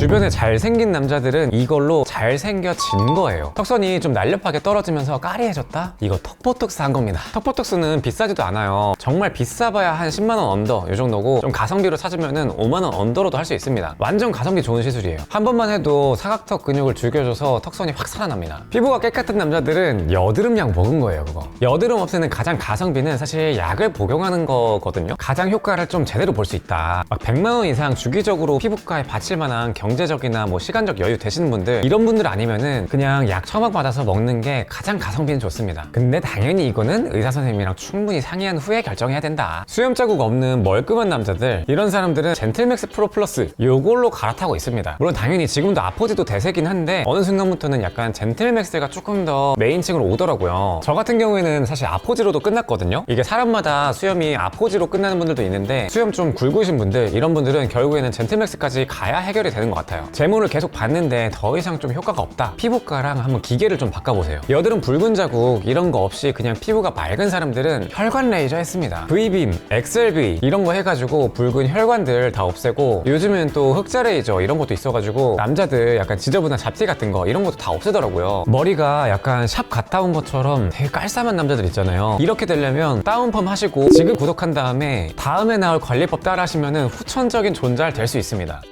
주변에 잘생긴 남자들은 이걸로 잘생겨진 거예요. 턱선이 좀 날렵하게 떨어지면서 까리해졌다? 이거 턱보톡스 한 겁니다. 턱보톡스는 비싸지도 않아요. 정말 비싸봐야 한 10만원 언더 이 정도고 좀 가성비로 찾으면 은 5만원 언더로도 할 수 있습니다. 완전 가성비 좋은 시술이에요. 한 번만 해도 사각턱 근육을 죽여줘서 턱선이 확 살아납니다. 피부가 깨끗한 남자들은 여드름 약 먹은 거예요, 그거. 여드름 없애는 가장 가성비는 사실 약을 복용하는 거거든요. 가장 효과를 좀 제대로 볼 수 있다. 막 100만 원 이상 주기적으로 피부과에 바칠 만한 경 제적이나 뭐 시간적 여유 되시는 분들 이런 분들 아니면은 그냥 약 처방 받아서 먹는 게 가장 가성비는 좋습니다. 근데 당연히 이거는 의사 선생님이랑 충분히 상의한 후에 결정해야 된다. 수염 자국 없는 멀끔한 남자들 이런 사람들은 젠틀맥스 프로 플러스 요걸로 갈아타고 있습니다. 물론 당연히 지금도 아포지도 대세긴 한데 어느 순간부터는 약간 젠틀맥스가 조금 더 메인층으로 오더라고요. 저 같은 경우에는 사실 아포지로도 끝났거든요. 이게 사람마다 수염이 아포지로 끝나는 분들도 있는데 수염 좀 굵으신 분들 이런 분들은 결국에는 젠틀맥스까지 가야 해결이 되는 것 같아요. 제모를 계속 봤는데 더 이상 좀 효과가 없다. 피부과랑 한번 기계를 좀 바꿔보세요. 여드름 붉은 자국 이런 거 없이 그냥 피부가 맑은 사람들은 혈관 레이저 했습니다. V빔, XLV 이런 거 해가지고 붉은 혈관들 다 없애고 요즘은 또 흑자 레이저 이런 것도 있어가지고 남자들 약간 지저분한 잡티 같은 거 이런 것도 다 없애더라고요. 머리가 약간 샵 갔다 온 것처럼 되게 깔쌈한 남자들 있잖아요. 이렇게 되려면 다운펌 하시고 지금 구독한 다음에 다음에 나올 관리법 따라 하시면은 후천적인 존잘 될 수 있습니다.